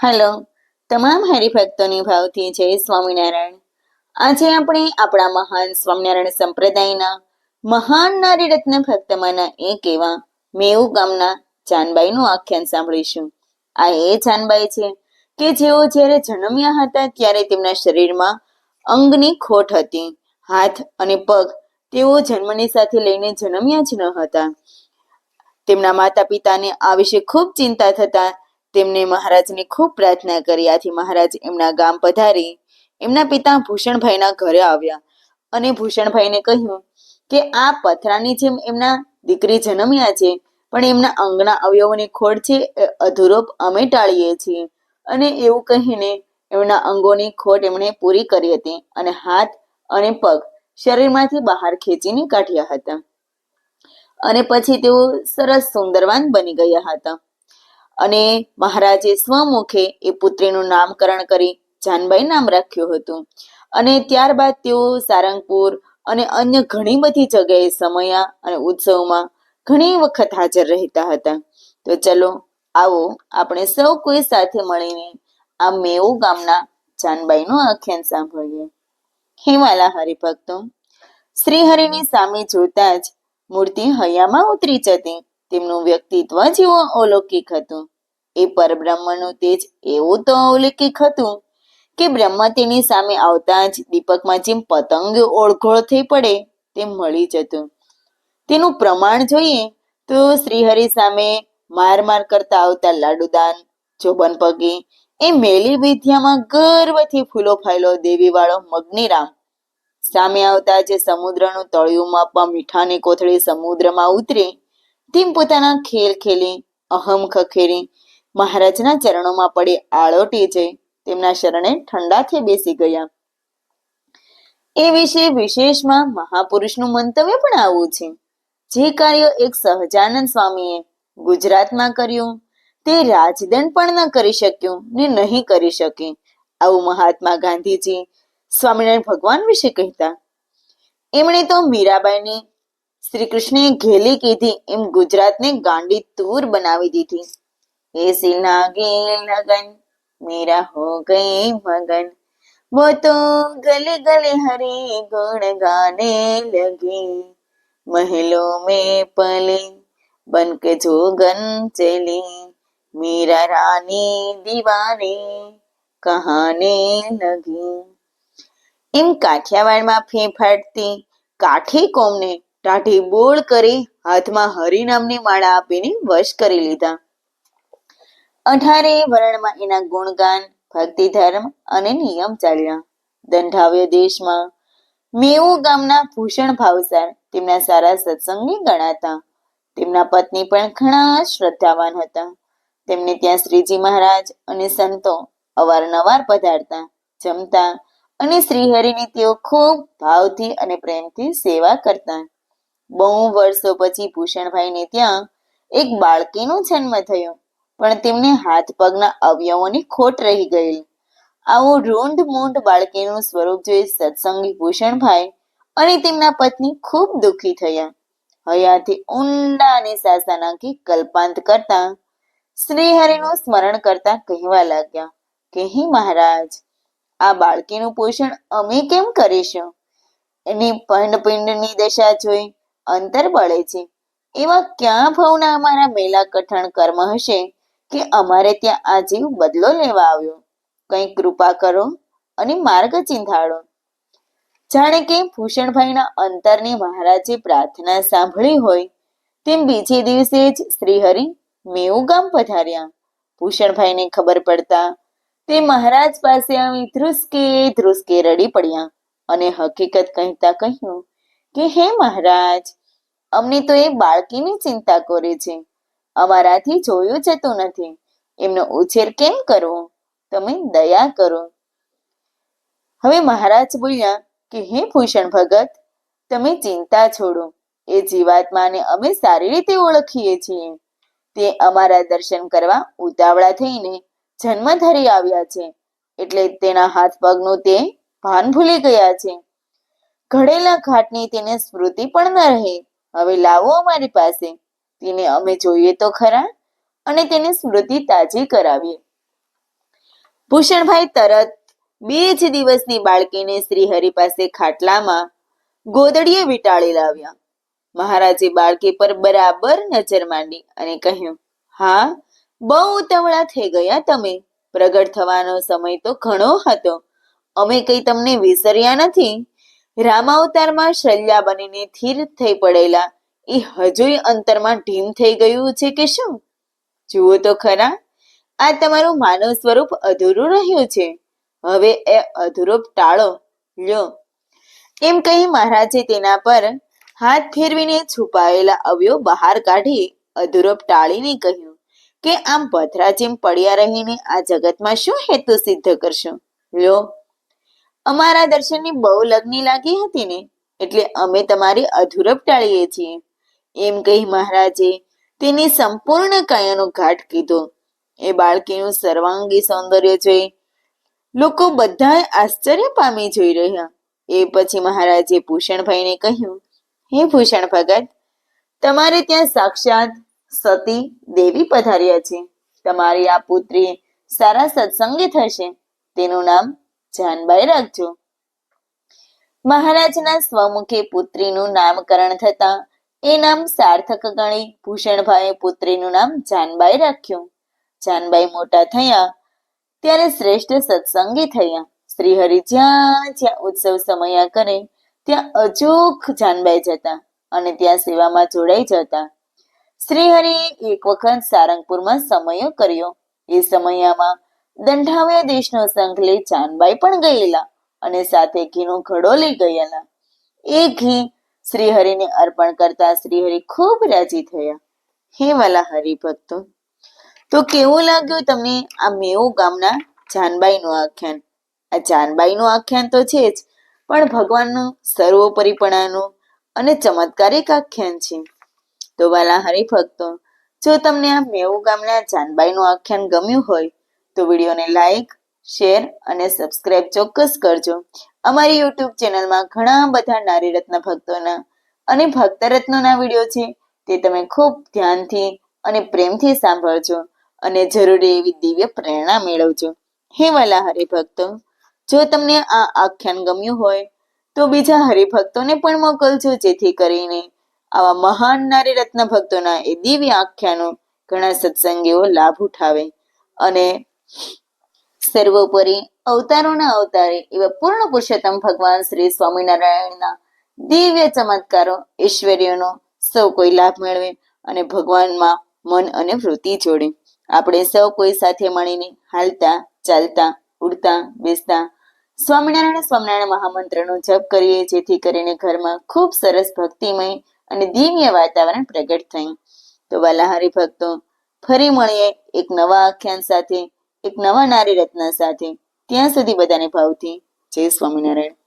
Hello, તમામ હરિભક્તોની ભાવથી જય સ્વામિનારાયણ. આજે આપણે આપણા મહાન સ્વામિનારાયણ સંપ્રદાયના મહાન નારી રત્ન ભક્તમાંના એક એવા મેઉ ગામના જાનબાઈનું આખ્યાન સાંભળીશું. આ એ જાનબાઈ છે કે જેઓ જ્યારે જન્મ્યા હતા ત્યારે તેમના શરીરમાં અંગની ખોટ હતી, હાથ અને પગ તેઓ જન્મની સાથે લઈને જન્મ્યા જ ન હતા. તેમના માતા પિતાને આ વિશે ખૂબ ચિંતા થતા તેમને મહારાજને ખૂબ પ્રાર્થના કરી. આથી મહારાજ એમના ગામ પધારી એમના પિતા ભૂષણભાઈના ઘરે આવ્યા અને ભૂષણભાઈને કહ્યું કે, આ પથરાની જેમ એમના દીકરી જન્મ્યા છે, પણ એમના અંગના અવયવોની ખોડ છે, એ અધૂરો અમે ટાળીએ છીએ. અને એવું કહીને એમના અંગોની ખોટ એમણે પૂરી કરી હતી અને હાથ અને પગ શરીરમાંથી બહાર ખેંચીને કાઢ્યા હતા. અને પછી તેઓ સરસ સુંદરવાન બની ગયા હતા. અને મહારાજે સ્વમુખે એ પુત્રીનું નામકરણ કરી જાનબાઈ નામ રાખ્યું હતું. અને ત્યારબાદ તેઓ સારંગપુર અને અન્ય ઘણી બધી જગ્યાએ સમયા અને ઉત્સવમાં ઘણી વખત હાજર રહેતા હતા. તો ચલો, આવો આપણે સૌ કોઈ સાથે મળીને આ મેવું ગામના જાનબાઈનું આખ્યાન સાંભળીએ. હિમાલા હરિભક્તો, શ્રીહરિની સામે જોતા જ મૂર્તિ હૈયામાં ઉતરી જતી. તેમનું વ્યક્તિત્વ જેવું અલૌકિક હતું. એ પરબ્રહ્મનું તેજ એવું તો અલૌકિક હતું કે બ્રહ્મ તેની સામે આવતા જ દીપકમાં જેમ પતંગ ઓળઘોળ થઈ પડે તેમ મળી જતું. તેનું પ્રમાણ જોઈએ તો શ્રીહરિ સામે માર માર કરતા આવતા લાડુદાન ચોબન પગી, એ મેલી વિદ્યામાં ગર્વથી ફૂલો ફાયલો દેવીવાળો મગ્નિરામ. સામે આવતા જે સમુદ્રનું તળિયું માપવા મીઠાની કોથળી સમુદ્રમાં ઉતરે તેમ પોતાના ખેલ ખેલી, અહમ ખખેરી મહારાજના ચરણોમાં પડી આળોટી જઈ તેમના શરણે ઠંડાથી બેસી ગયા. એ વિશે વિશેષમાં મહાપુરુષનું મંતવ્ય પણ આવું છે. જે કાર્ય એક સહજાનંદ સ્વામીએ ગુજરાતમાં કર્યું, તે રાજદંડ પણ ન કરી શક્યું ને નહીં કરી શકે. આવું મહાત્મા ગાંધીજી સ્વામિનારાયણ ભગવાન વિશે કહેતા. એમણે તો મીરાબાઈની શ્રી કૃષ્ણે ઘેલી કીધી એમ ગુજરાતને ગાંડી તૂર બનાવી દીધી એસી લાગે લગન मेरा हो गए मगन वो तो गले गले हरे गुण गाने लगे महलों में पले बन के जोगन चली मीरा रानी दीवाने કહાને લગી એમ કાઠિયાવાડમાં ફેફાટતી કાઠી કોમને ટાઢી બોળ કરી હાથમાં હરિ નામની માળા આપીને વશ કરી લીધા. અઢારે વર્ણમાં એના ગુણગાન, ભક્તિ ધર્મ અને નિયમ ચાલ્યા. દંઢાવ્ય દેશમાં મેવું ગામના ભૂષણ ભાવસાર તેમના સારા સત્સંગી ગણાતા. તેમના પત્ની પણ ઘણા શ્રદ્ધાવાન હતા. તેમને ત્યાં શ્રીજી મહારાજ અને સંતો અવારનવાર પધારતા, જમતા અને શ્રીહરિની તેઓ ખૂબ ભાવથી અને પ્રેમથી સેવા કરતા. બહુ વર્ષો પછી ભૂષણભાઈને ત્યાં એક બાળકીનો જન્મ થયો. પણ તેમને હાથ પગના અવયવોની ખોટ રહી ગયેલી. આવું રૂંઢ મૂંઢ બાળકીનું સ્વરૂપ જોઈ સત્સંગી ભૂષણભાઈ અને તેમના પત્ની ખૂબ દુઃખી થયા. હયાથી ઊંડા અને સાસા નાખી કલ્પાંત કરતા શ્રીહરિનું સ્મરણ કરતા કહેવા લાગ્યા, કે હે મહારાજ, આ બાળકીનું પોષણ અમે કેમ કરીશું? એની પંડપિંડની દશા જોઈ અંતર બળે છે. એવા ક્યાં ભવના અમારા મેલા કઠણ કર્મ હશે કે અમારે ત્યાં આ જીવ બદલો લેવા આવ્યો? કંઈ કૃપા કરો અને માર્ગ ચિંધાડો જાણે કે ભૂષણભાઈના અંતરની મહારાજે પ્રાર્થના સાંભળી હોય, તેમ બીજે દિવસે જ શ્રીહરિ મેવું ગામ પધાર્યા. ભૂષણભાઈને ખબર પડતા તે મહારાજ પાસે આવી ધ્રુસકે ધ્રુસકે રડી પડ્યા અને હકીકત કહેતા કહ્યું કે, હે મહારાજ અમને તો એ બાળકીની ચિંતા કરે છે. અમારાથી જોયું જતું નથી. એમનો ઉછેર કેમ કરવો? તમે દયા કરો. હવે મહારાજ બોલ્યા કે, હે ભૂષણ ભગત, તમે ચિંતા છોડો. એ જીવાત્માને અમે સારી રીતે ઓળખીએ છીએ. તે અમારા દર્શન કરવા ઉતાવળા થઈને જન્મ ધરી આવ્યા છે. એટલે તેના હાથ પગનું તે ભાન ભૂલી ગયા છે. ઘડેલા ઘાટની તેને સ્મૃતિ પણ ન રહે. હવે લાવો અમારી પાસે. તેને અમે જોઈએ તો ખરા અને તેની સ્મૃતિ તાજી કરાવીએ. ભૂષણભાઈ તરત બે જ દિવસની બાળકીને શ્રીહરિ પાસે ખાટલામાં ગોદડીએ વીંટાળી લાવ્યા. મહારાજે બાળકી પર બરાબર નજર માંડી અને કહ્યું, હા, બહુ ઉતાવળા થઈ ગયા તમે. પ્રગટ થવાનો સમય તો ઘણો હતો. અમે કઈ તમને વિસર્યા નથી? રામાવતારમાં શલ્યા બનીને થીર થઈ પડેલા. એ હજુય અંતરમાં ઢીમ થઈ ગયું છે કે શું? જુઓ તો ખરા, આ તમારું માનવ સ્વરૂપ અધૂરું રહ્યું છે. હવે એ અધૂરો ટાળો, લ્યો. એમ કહી મહારાજે તેના પર હાથ ફેરવીને છુપાયેલા અવયવ બહાર કાઢી અધૂરોપ ટાળીને કહ્યું કે આમ પથરા જેમ પડ્યા રહીને આ જગતમાં શું હેતુ સિદ્ધ કરશો? લ્યો. અમારા દર્શનની બહુ લગ્ની લાગી હતી ને, એટલે અમે તમારી અધૂરપ ટાળીએ છીએ. એમ કહી મહારાજે તેની સંપૂર્ણ કાયાનો ઘાટ કીધો. એ બાળકીનું સર્વાંગી સૌંદર્ય જોઈ લોકો બધા આશ્ચર્ય પામી જોઈ રહ્યા. એ પછી મહારાજે ભૂષણભાઈને કહ્યું, હે ભૂષણ ભગત, તમારે ત્યાં સાક્ષાત સતી દેવી પધાર્યા છે. તમારી આ પુત્રી સારા સત્સંગી થશે. તેનું નામ જાનબાઈ રાખજો. મહારાજના સ્વમુખે પુત્રીનું નામકરણ થતા એ નામ સાર્થક ગણી ભૂષણભાઈએ પુત્રીનું નામ જાનબાઈ રાખ્યું. જાનબાઈ મોટા થયા, ત્યારે શ્રેષ્ઠ સત્સંગી થયા. શ્રીહરિ જ્યાં જ્યાં ઉત્સવ સમયા કરે, ત્યાં અચૂક જાનબાઈ જતા અને ત્યાં સેવામાં જોડાઈ જતા. શ્રીહરિએ એક વખત સારંગપુરમાં સમયો કર્યો. એ સમયમાં દંઢાવ્યા દેશનો સંઘ લઈ જાનબાઈ પણ ગયેલા અને સાથે ઘીનો ઘડો લઈ ગયેલા. એ ઘી શ્રીહરિને અર્પણ કરતા શ્રીહરિ ખૂબ રાજી થયા. હે વાલા હરિભક્તો, તો કેવું લાગ્યું તમને આ મેવું ગામના જાનબાઈનું આખ્યાન? આ જાનબાઈનું આખ્યાન તો છે જ, પણ ભગવાનનું સર્વોપરીપણાનું અને ચમત્કારિક આખ્યાન છે. તો વાલા હરિભક્તો, જો તમને આ મેવું ગામના જાનબાઈનું આખ્યાન ગમ્યું હોય તો વિડીયોને લાઈક, શેર અને સબસ્ક્રાઇબ ચોક્કસ કરજો. અમારી યુટ્યુબ ચેનલમાં ઘણા બધા નારી રત્ન ભક્તોના અને ભક્ત રત્નોના વીડિયો છે, તે તમે ખૂબ ધ્યાનથી અને પ્રેમથી સાંભળજો અને જરૂરી એવી દિવ્ય પ્રેરણા મેળવજો. હે વાલા હરિભક્તો જો તમને આ આખ્યાન ગમ્યું હોય, તો બીજા હરિભક્તોને પણ મોકલજો, જેથી કરીને આવા મહાન નારી રત્ન ભક્તોના એ દિવ્ય આખ્યાનો ઘણા સત્સંગીઓ લાભ ઉઠાવે અને સર્વોપરી અવતારોના અવતારે એવા પૂર્ણ પુરુષોત્તમ ભગવાન શ્રી સ્વામિનારાયણના દિવ્ય ચમત્કારો ઐશ્વર્યનો સૌ કોઈ લાભ મેળવે અને ભગવાનમાં મન અને વૃત્તિ જોડે. આપણે સૌ કોઈ સાથે મળીને હાલતા, ચાલતા, ઉડતા, બેસતા સ્વામિનારાયણ સ્વામિનારાયણ મહામંત્રનો જપ કરીએ, જેથી કરીને ઘરમાં ખૂબ સરસ ભક્તિમય અને દિવ્ય વાતાવરણ પ્રગટ થાય. તો વાલા હરિભક્તો ફરી મળીએ એક નવા આખ્યાન સાથે. એક નવા નારી રત્ન સાથે ત્યાં સુધી બધાને ભાવથી જય સ્વામિનારાયણ.